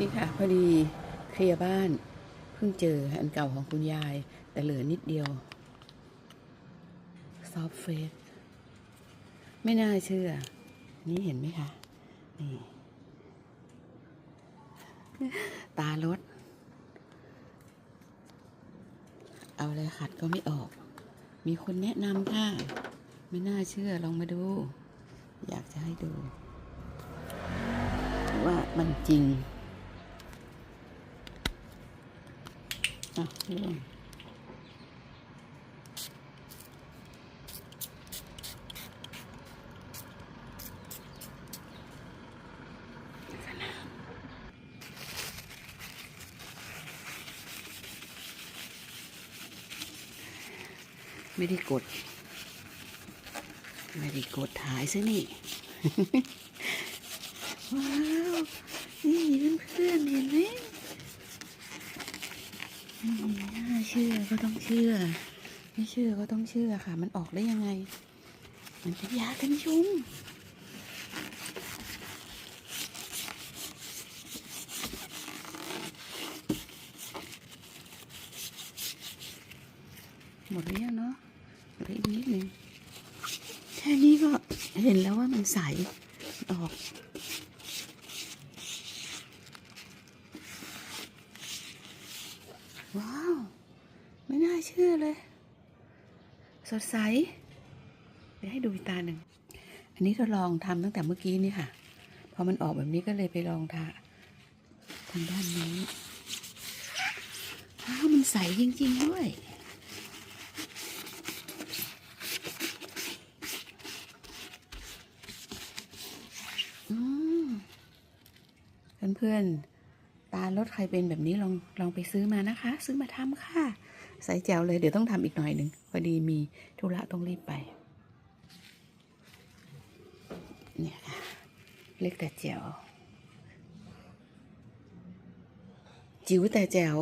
นี่ค่ะพอดีเคลียร์บ้านเพิ่งเจออันเก่าของคุณยาย แต่เหลือนิดเดียวซอฟเฟสไม่น่าเชื่อ นี่เห็นไหมคะนี่ตารถ เอาอะไรขัดก็ไม่ออก มีคนแนะนำค่ะ ไม่น่าเชื่อลองมาดู อยากจะให้ดูว่ามันจริง อะเรื่องไม่ได้กด ไม่ได้กดถ่ายซะนี่ ว้าว นี่เพื่อนๆเห็นไหมน่า เชื่อก็ต้องเชื่อ ไม่เชื่อก็ต้องเชื่อค่ะ มันออกได้ยังไง มันเป็นยากันยุงหมดหรือยังเนาะเหลืออีกนิดนึงแค่นี้ก็เห็นแล้วว่ามันใสออกว้าว เชื่อเลย สดใส เดี๋ยวให้ดูอีกตาหนึ่ง อันนี้ทดลองทำตั้งแต่เมื่อกี้นี่ค่ะ พอมันออกแบบนี้ก็เลยไปลองทาทางด้านนี้ว้าวมันใสจริง ๆ ด้วยอืมเพื่อนๆ ตารถใครเป็นแบบนี้ลองลองไปซื้อมานะคะ ซื้อมาทำค่ะ ใส่แจวเลยเดี๋ยวต้องทำอีกหน่อยหนึ่งพอดีมีธุระต้องรีบไปเนี่ยค่ะเล็กแต่แจวจิ๋วแต่แจว